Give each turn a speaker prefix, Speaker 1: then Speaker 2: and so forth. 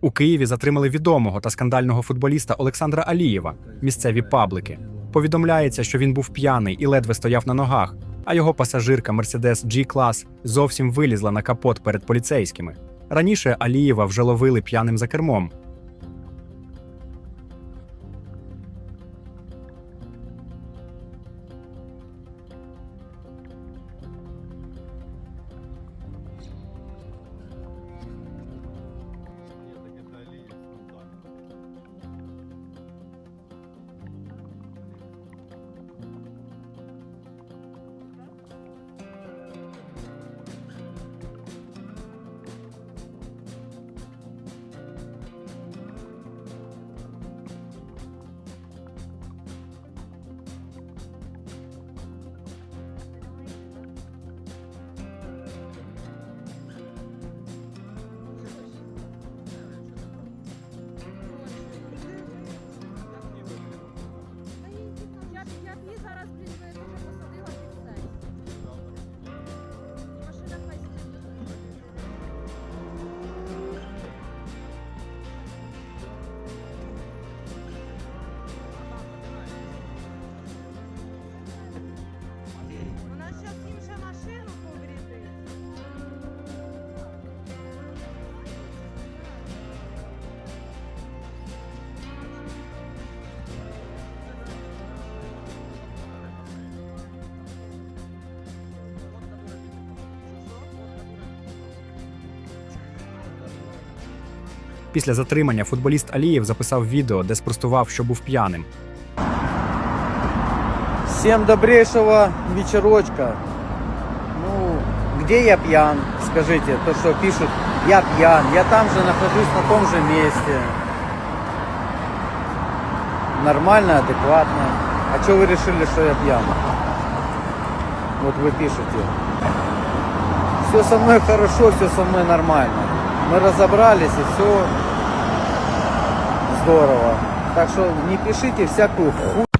Speaker 1: У Києві затримали відомого та скандального футболіста Олександра Алієва. Місцеві паблики. Повідомляється, що він був п'яний і ледве стояв на ногах, а його пасажирка Mercedes G-клас зовсім вилізла на капот перед поліцейськими. Раніше Алієва вже ловили п'яним за кермом. Після затримання футболіст Алієв записав відео, де спростував, що був п'яним.
Speaker 2: Всем добрейшего вечерочка. Ну, где я пьян? Скажите, то, что пишут, я пьян, я там же нахожусь на том же месте. Нормально, адекватно. А что вы решили, что я пьян? Вот вы пишете. Все со мной хорошо, все со мной нормально. Мы разобрались и все здорово. Так что не пишите всякую хуй.